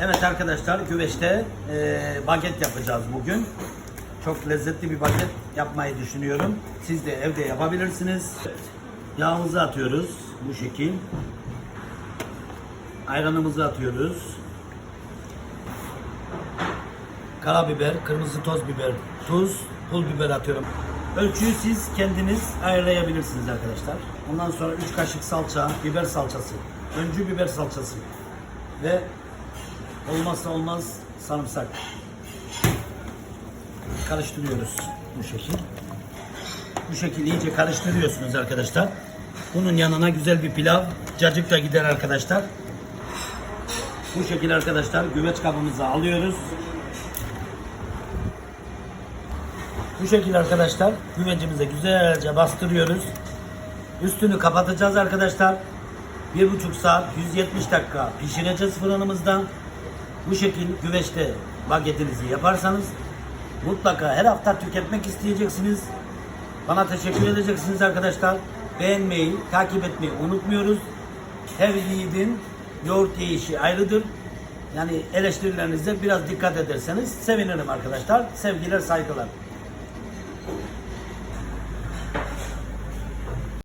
Evet arkadaşlar güveçte e, baget yapacağız bugün. Çok lezzetli bir baget yapmayı düşünüyorum. Siz de evde yapabilirsiniz. Yağımızı atıyoruz bu şekil. Ayranımızı atıyoruz. Karabiber, kırmızı toz biber, tuz, pul biber atıyorum. Ölçüyü siz kendiniz ayarlayabilirsiniz arkadaşlar. Ondan sonra 3 kaşık salça, biber salçası, öncü biber salçası ve olmazsa olmaz sarımsak. Karıştırıyoruz bu şekil. Bu şekilde iyice karıştırıyorsunuz arkadaşlar. Bunun yanına güzel bir pilav, cacık da gider arkadaşlar. Bu şekilde arkadaşlar güveç kabımızı alıyoruz. Bu şekilde arkadaşlar güvecimize güzelce bastırıyoruz. Üstünü kapatacağız arkadaşlar. Bir buçuk saat 170 dakika pişireceğiz fırınımızda. Bu şekil güveçte bagetinizi yaparsanız mutlaka her hafta tüketmek isteyeceksiniz. Bana teşekkür edeceksiniz arkadaşlar. Beğenmeyi, takip etmeyi unutmuyoruz. Her yiğidin yoğurt yiyişi ayrıdır. Yani eleştirilerinize biraz dikkat ederseniz sevinirim arkadaşlar. Sevgiler, saygılar.